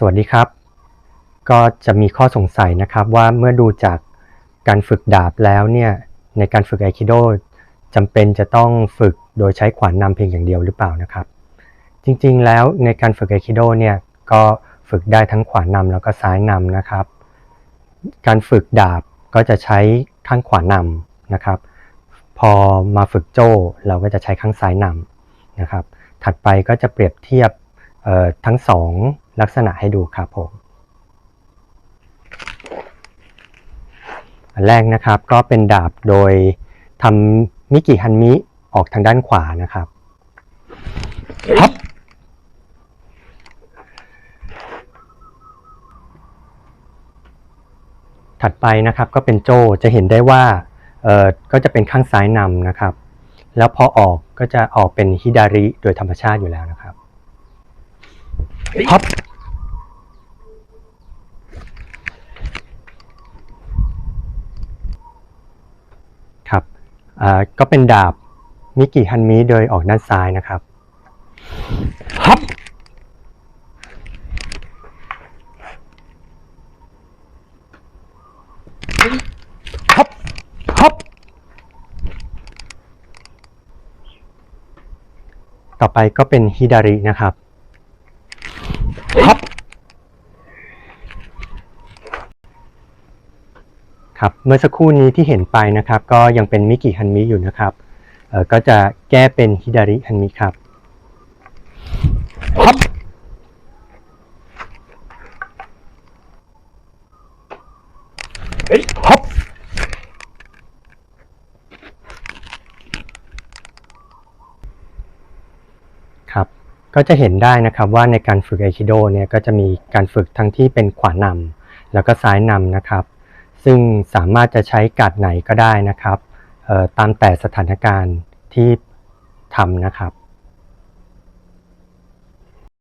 สวัสดีครับ ก็จะมีข้อสงสัยนะครับว่าเมื่อดูจากการฝึกดาบแล้วเนี่ยในการฝึกไอคิโดจำเป็นจะต้องฝึกโดยใช้ขวานนำเพียงอย่างเดียวหรือเปล่านะครับ จริงๆแล้วในการฝึกไอคิโดเนี่ยก็ฝึกได้ทั้งขวานนำแล้วก็ซ้ายนำนะครับ การฝึกดาบก็จะใช้ข้างขวานำนะครับ พอมาฝึกโจ้เราก็จะใช้ข้างซ้ายนำนะครับ ถัดไปก็จะเปรียบเทียบทั้งสอง ลักษณะให้ดูครับผม อันแรกนะครับก็เป็นดาบโดยทำมิกิฮันมิออกทางด้านขวานะครับฮับถัดไปนะครับก็เป็นโจจะเห็นได้ว่าเอ่อก็จะเป็นข้างซ้ายนำนะครับ แล้วพอออกก็จะออกเป็นฮิดาริโดยธรรมชาติอยู่แล้วนะครับฮับครับ อ่าก็เป็นดาบมิกิฮันมิโดยออกด้านซ้ายนะครับฮับฮับฮับ ต่อไปก็เป็นฮิดารินะครับฮับ ครับเมื่อสักครู่นี้ที่เห็นไปนะครับก็ยังเป็นมิกิฮันมิอยู่นะครับเอ่อก็จะแก้เป็นฮิดาริฮันมิครับฮับฮับครับ ก็จะเห็นได้นะครับว่าในการฝึกไอคิโดเนี่ยก็จะมีการฝึกทั้งที่เป็นขวานำแล้วก็ซ้ายนำนะครับ ซึ่งสามารถจะใช้กัดไหนก็ได้นะครับตามแต่สถานการณ์ที่ทำนะครับ